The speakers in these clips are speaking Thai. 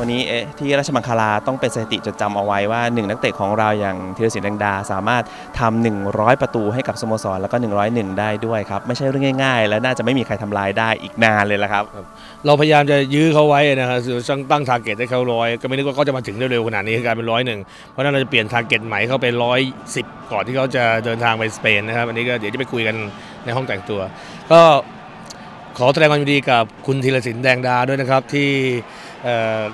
วันนี้เอ๊ะที่ราชมังคลาต้องเป็นสถิติจดจำเอาไว้ว่าหนึ่งนักเตะของเราอย่างธีรศิลป์แดงดา สามารถทำ100 ประตูให้กับสโมสรแล้วก็ 101 ได้ด้วยครับ ไม่ใช่เรื่องง่าย ๆ และน่าจะไม่มีใครทำลายได้อีกนานเลยละครับ เราพยายามจะยื้อเขาไว้นะครับตั้งทาร์เก็ตให้เขาร้อยก็ไม่นึกว่าเขาจะมาถึงเร็วๆขนาดนี้กลายเป็นร้อยหนึ่งเพราะฉะนั้นเราจะเปลี่ยนทาร์เก็ตใหม่เขาเป็นร้อยสิบก่อนที่เขาจะเดินทางไปสเปนนะครับอันนี้ก็เดี๋ยวจะไปคุยกันในห้องแต่งตัว ก็ขอแสดงความยินดีกับคุณธีรศิลป์แดงดาด้วยนะครับที่ เ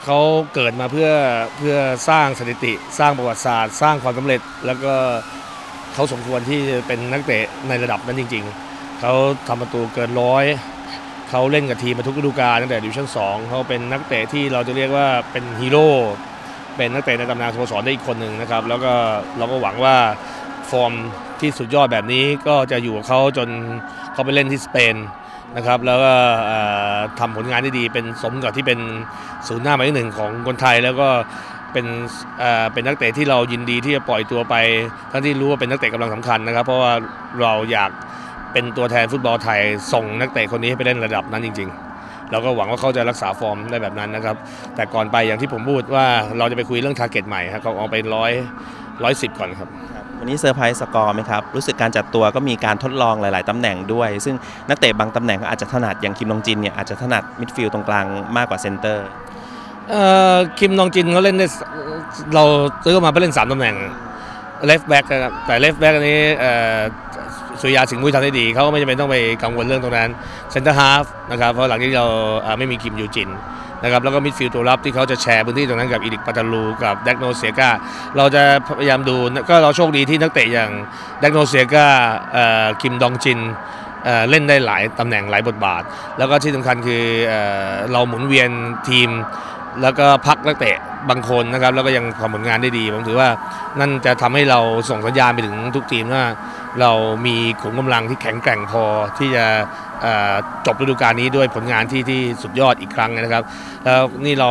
เขาเกิดมาเพื่อเพื่อสร้างสถิติ สร้างประวัติศาสตร์ สร้างความสำเร็จ แล้วก็เขาสมควรที่เป็นนักเตะในระดับนั้นจริง ๆ เขาทำประตูเกินร้อยเขาเล่นกับทีมมาทุกฤดูกาลตั้งแต่ดิวิชั่น2เขาเป็นนักเตะที่เราจะเรียกว่าเป็นฮีโร่เป็นนักเตะในตำนานสโมสรได้อีกคนหนึ่งนะครับ แล้วก็เราก็หวังว่าฟอร์มที่สุดยอดแบบนี้ก็จะอยู่กับเขาจนเขาไปเล่นที่สเปน นะครับแล้วก็ทำผลงานได้ดีเป็นสมกับที่เป็นศูนย์หน้าหมายเลขหนึ่งของคนไทยแล้วก็เป็นเอ่อเป็นนักเตะที่เรายินดีที่จะปล่อยตัวไป ทั้งที่รู้ว่าเป็นนักเตะกำลังสำคัญนะครับ เพราะว่าเราอยากเป็นตัวแทนฟุตบอลไทยส่งนักเตะคนนี้ให้ไปเล่นระดับนั้นจริง ๆ เราก็หวังว่าเขาจะรักษาฟอร์มได้แบบนั้นนะครับ แต่ก่อนไปอย่างที่ผมพูดว่าเราจะไปคุยเรื่องทาร์เก็ตใหม่ครับเขาเอาไปร้อยร้อยสิบก่อนครับ วันนี้เซอร์ไพรส์สกอร์ไหมครับ รู้สึกการจัดตัวก็มีการทดลองหลาย ๆ ตำแหน่งด้วย ซึ่งนักเตะบางตำแหน่งก็อาจจะถนัดอย่างคิมลองจินเนี่ยอาจจะถนัดมิดฟิลด์ตรงกลางมากกว่าเซนเตอร์คิมนองจินเขาเล่นได้เราซื้อมาเพื่อเล่น3ตำแหน่ง left back นะครับแต่ left back อันนี้เอ่อสุริยาสิงห์มุ้ยทำได้ดีเขาก็ไม่จำเป็นต้องไปกังวลเรื่องตรงนั้น center half นะครับเพราะหลังที่เราไม่มีคิมยูจิน นะครับแล้วก็มิดฟิลด์ตัวรับที่เขาจะแชร์พื้นที่ตรงนั้นกับอีดิกปาตาลูกับแดกโนเซียกาเราจะพยายามดูก็เราโชคดีที่นักเตะอย่างแดกโนเซียกาเอ่อคิมดองจินเอ่อเล่นได้หลายตำแหน่งหลายบทบาท แล้วก็ที่สำคัญคือเอ่อเราหมุนเวียนทีม แล้วก็พักนักเตะบางคนนะครับ แล้วก็ยังทำผลงานได้ดี ผมถือว่านั่นจะทำให้เราส่งสัญญาณไปถึงทุกทีมว่า เรามีขุมกำลังที่แข็งแกร่งพอที่จะจบฤดูกาลนี้ด้วยผลงานที่ที่สุดยอดอีกครั้งนะครับ แล้วนี่เรา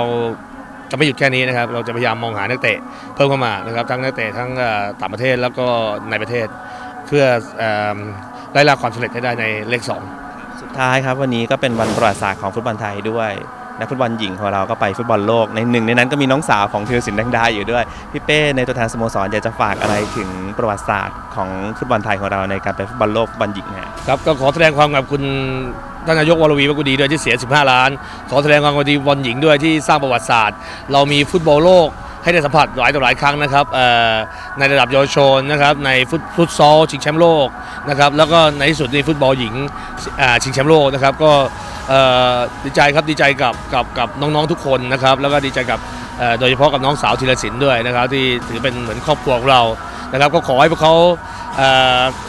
จะไม่หยุดแค่นี้นะครับ เราจะพยายามมองหานักเตะเพิ่มเข้ามานะครับทั้งนักเตะทั้งต่างประเทศแล้วก็ในประเทศเพื่อเอ่อได้รับความสำเร็จให้ได้ในเลขสองสุดท้ายครับวันนี้ก็เป็นวันประวัติศาสตร์ของฟุตบอลไทยด้วย นักฟุตบอลหญิงของเราก็ไปฟุตบอลโลก ในหนึ่งในนั้นก็มีน้องสาวของธีรศิลป์แดงดาอยู่ด้วย พี่เป้ในตัวแทนสโมสรอยากจะฝากอะไรถึงประวัติศาสตร์ของฟุตบอลไทยของเราในการไปฟุตบอลโลกฟุตบอลหญิงนะครับก็ขอแสดงความกับคุณท่านนายกวรวีวกุดีด้วยที่เสีย 15 ล้าน ขอแสดงความกับดีบอลหญิงด้วยที่สร้างประวัติศาสตร์ เรามีฟุตบอลโลกให้ได้สัมผัสหลายต่อหลายครั้งนะครับในระดับเยาวชนนะครับในฟุตฟุตซอลชิงแชมป์โลกนะครับแล้วก็ในที่สุดในฟุตบอลหญิงชิงแชมป์โลกนะครับก็ ดีใจครับดีใจกับกับกับน้องๆทุกคนนะครับแล้วก็ดีใจกับโดยเฉพาะกับน้องสาวธีรศิลป์ด้วยนะครับที่ถือเป็นเหมือนครอบครัวของเรานะครับก็ขอให้พวกเขา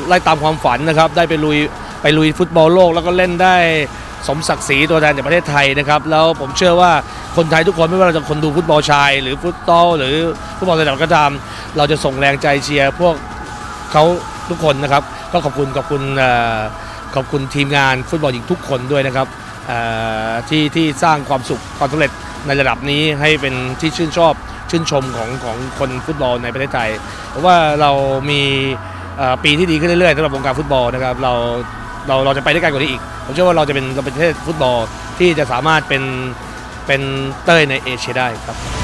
ไล่ตามความฝันนะครับได้ไปลุยไปลุยฟุตบอลโลกแล้วก็เล่นได้สมศักดิ์ศรีตัวแทนจากประเทศไทยนะครับแล้วผมเชื่อว่าคนไทยทุกคนไม่ว่าเราจะคนดูฟุตบอลชาย หรือฟุตซอลหรือฟุตบอลระดับก็ตามเราจะส่งแรงใจเชียร์พวกเขาทุกคนนะครับก็ขอบคุณขอบคุณขอบคุณทีมงานฟุตบอลหญิงทุกคนด้วยนะครับ ที่ที่สร้างความสุขความสำเร็จในระดับนี้ให้เป็นที่ชื่นชอบชื่นชมของของคนฟุตบอลในประเทศไทย เพราะว่าเรามีปีที่ดีขึ้นเรื่อยๆสำหรับวงการฟุตบอลนะครับเราเราเราจะไปได้ไกลกว่านี้อีก ผมเชื่อว่าเราจะเป็นเราเป็นประเทศฟุตบอลที่จะสามารถเป็นเป็นเต้ยในเอเชียได้ครับ